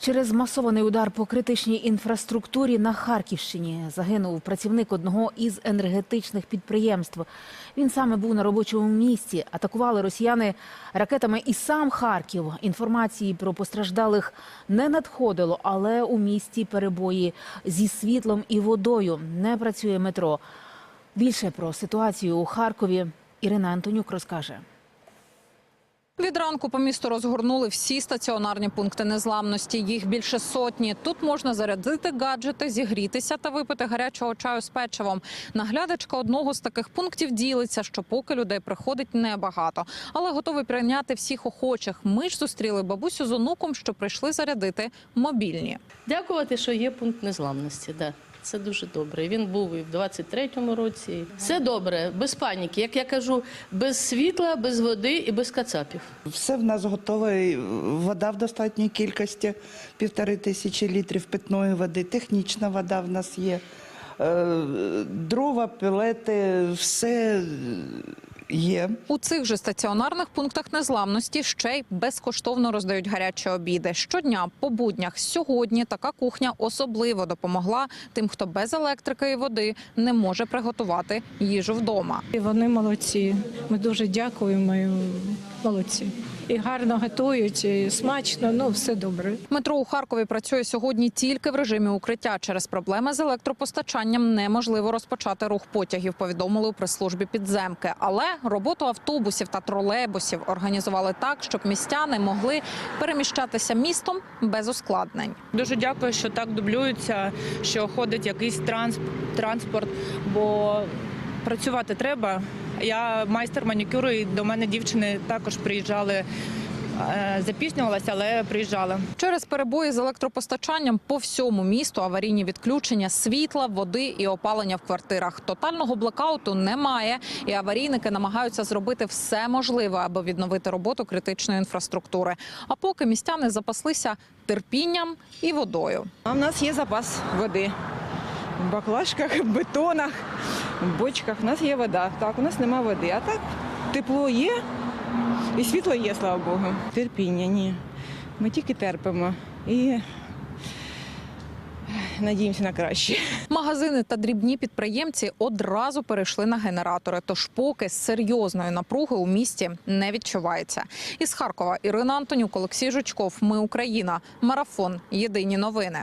Через масований удар по критичній інфраструктурі на Харківщині загинув працівник одного із енергетичних підприємств. Він саме був на робочому місці. Атакували росіяни ракетами і сам Харків. Інформації про постраждалих не надходило, але у місті перебої зі світлом і водою. Не працює метро. Більше про ситуацію у Харкові Ірина Антонюк розкаже. Від ранку по місту розгорнули всі стаціонарні пункти незламності. Їх більше сотні. Тут можна зарядити гаджети, зігрітися та випити гарячого чаю з печивом. Наглядачка одного з таких пунктів ділиться, що поки людей приходить небагато, але готовий прийняти всіх охочих. Ми ж зустріли бабусю з онуком, що прийшли зарядити мобільні. Дякувати, що є пункт незламності. Да. Це дуже добре. Він був і в 23-му році. Все добре, без паніки. Як я кажу, без світла, без води і без кацапів. Все в нас готове. Вода в достатній кількості, півтори тисячі літрів питної води, технічна вода в нас є, е, дрова, пілети, все є. У цих же стаціонарних пунктах незламності ще й безкоштовно роздають гарячі обіди. Щодня по буднях сьогодні така кухня особливо допомогла тим, хто без електрики і води не може приготувати їжу вдома. І вони молодці. Ми дуже дякуємо. Молодці. І гарно готують, і смачно, ну все добре. Метро у Харкові працює сьогодні тільки в режимі укриття. Через проблеми з електропостачанням неможливо розпочати рух потягів. Повідомили у прес-службі підземки. Але роботу автобусів та тролейбусів організували так, щоб містяни могли переміщатися містом без ускладнень. Дуже дякую, що так дублюються, що ходить якийсь транс- транспорт, бо працювати треба. Я майстер манікюру, і до мене дівчини також приїжджали, е, запізнювалися, але приїжджали. Через перебої з електропостачанням по всьому місту аварійні відключення світла, води і опалення в квартирах. Тотального блокауту немає, і аварійники намагаються зробити все можливе, аби відновити роботу критичної інфраструктури. А поки містяни запаслися терпінням і водою. А в нас є запас води. В баклажках, в бетонах, в бочках. У нас є вода. Так, у нас нема води. А так тепло є і світло є, слава Богу. Терпіння, ні. Ми тільки терпимо і надіємося на краще. Магазини та дрібні підприємці одразу перейшли на генератори. Тож поки серйозної напруги у місті не відчувається. Із Харкова Ірина Антонюк, Олексій Жучков. Ми Україна. Марафон. Єдині новини.